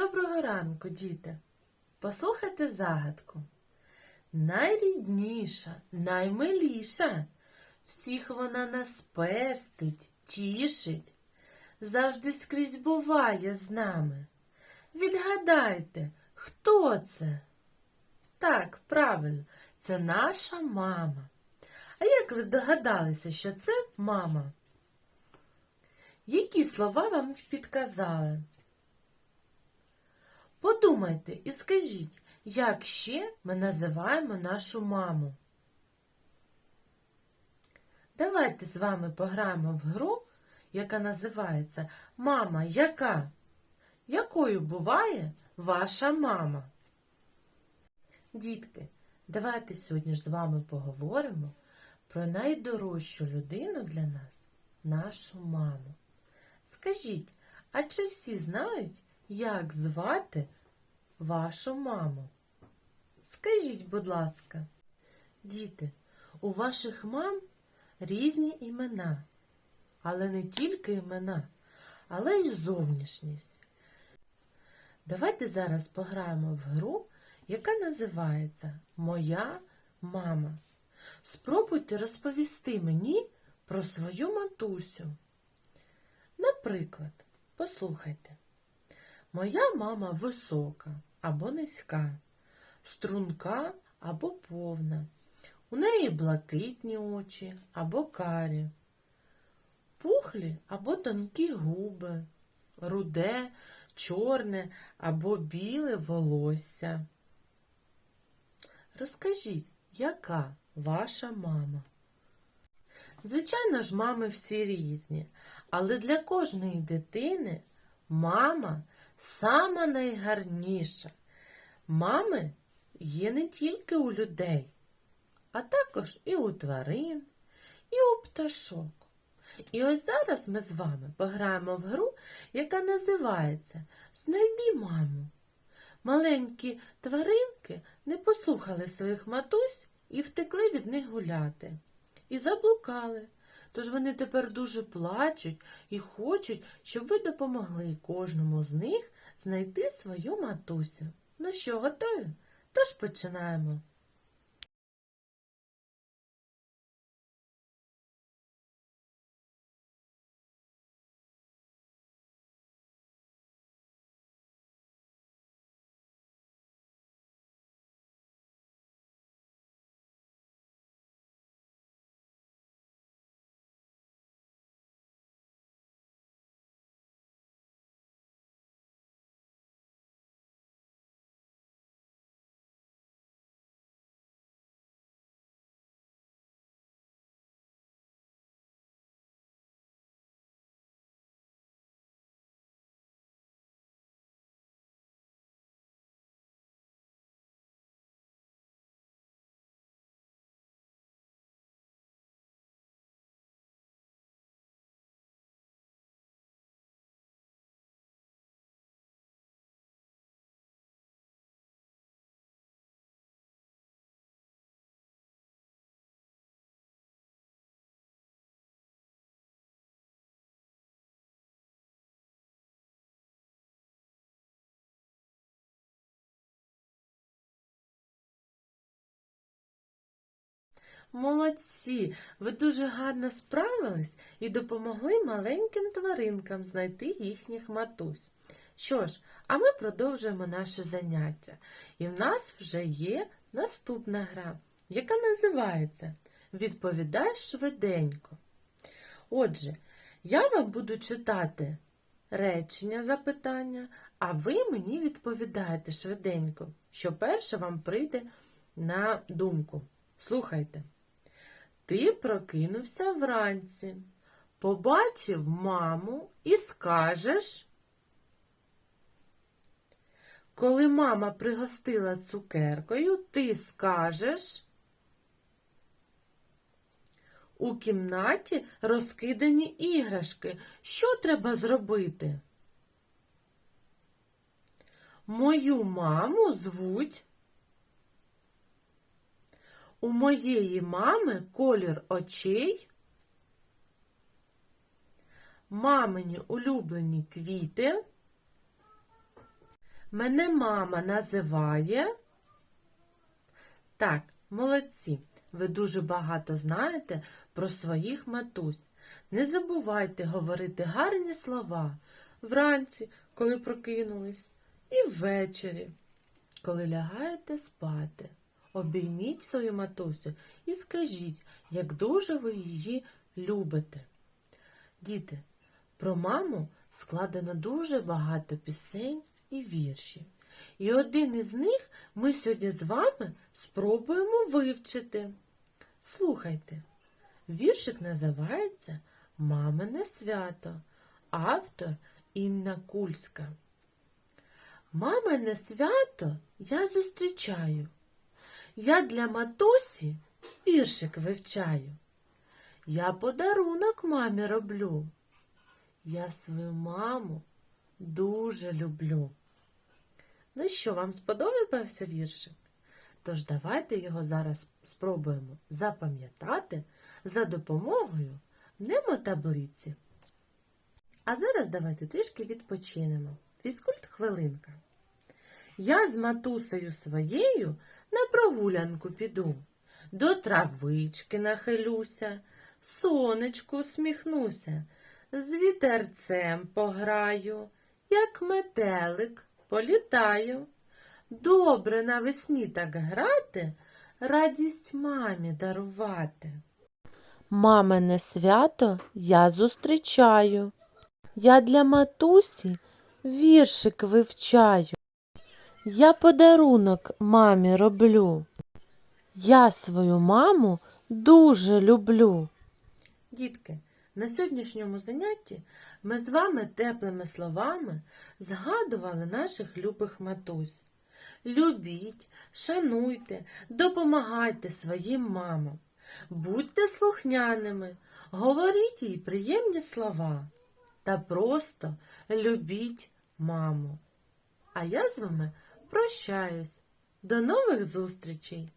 Доброго ранку, діти. Послухайте загадку. Найрідніша, наймиліша, всіх вона нас пестить, тішить, завжди скрізь буває з нами. Відгадайте, хто це? Так, правильно, це наша мама. А як ви здогадалися, що це мама? Які слова вам підказали? Подумайте і скажіть, як ще ми називаємо нашу маму? Давайте з вами пограємо в гру, яка називається Мама яка? Якою буває ваша мама? Дітки, давайте сьогодні ж з вами поговоримо про найдорожчу людину для нас нашу маму. Скажіть, а чи всі знають, як звати вашу маму? Скажіть, будь ласка, діти, у ваших мам різні імена, але не тільки імена, але й зовнішність. Давайте зараз пограємо в гру, яка називається Моя мама. Спробуйте розповісти мені про свою матусю. Наприклад, послухайте. Моя мама висока або низька, струнка або повна. У неї блакитні очі або карі, пухлі або тонкі губи, руде, чорне або біле волосся. Розкажіть, яка ваша мама? Звичайно ж, мами всі різні, але для кожної дитини мама сама найгарніша. Мами є не тільки у людей, а також і у тварин, і у пташок. І ось зараз ми з вами пограємо в гру, яка називається Знайди маму. Маленькі тваринки не послухали своїх матусь і втекли від них гуляти. І заблукали. Тож вони тепер дуже плачуть і хочуть, щоб ви допомогли кожному з них знайти свою матусю. Ну що, готові? Тож починаємо. Молодці! Ви дуже гарно справились і допомогли маленьким тваринкам знайти їхніх матусь. Що ж, а ми продовжуємо наше заняття. І в нас вже є наступна гра, яка називається Відповідай швиденько. Отже, я вам буду читати речення запитання, а ви мені відповідаєте швиденько, що перше вам прийде на думку. Слухайте. Ти прокинувся вранці, побачив маму і скажеш. Коли мама пригостила цукеркою, ти скажеш. У кімнаті розкидані іграшки. Що треба зробити? Мою маму звуть. У моєї мами колір очей. Мамині улюблені квіти. Мене мама називає. Так, молодці. Ви дуже багато знаєте про своїх матусь. Не забувайте говорити гарні слова вранці, коли прокинулись, і ввечері, коли лягаєте спати. Обійміть свою матусю і скажіть, як дуже ви її любите. Діти, про маму складено дуже багато пісень і віршів. І один із них ми сьогодні з вами спробуємо вивчити. Слухайте, віршик називається Мамине свято, автор Інна Кульська. Мамине свято я зустрічаю. Я для матусі віршик вивчаю. Я подарунок мамі роблю. Я свою маму дуже люблю. Ну що, вам сподобався віршик? Тож давайте його зараз спробуємо запам'ятати за допомогою немотаблиці. А зараз давайте трішки відпочинемо. Фізкульт хвилинка. Я з матусею своєю на прогулянку піду, до травички нахилюся, сонечку усміхнуся, з вітерцем пограю, як метелик політаю. Добре навесні так грати, радість мамі дарувати. Мамине свято я зустрічаю. Я для матусі віршик вивчаю. Я подарунок мамі роблю. Я свою маму дуже люблю. Дітки, на сьогоднішньому занятті ми з вами теплими словами згадували наших любих матусь. Любіть, шануйте, допомагайте своїм мамам. Будьте слухняними, говоріть їй приємні слова та просто любіть маму. А я з вами прощаюсь. До нових зустрічей!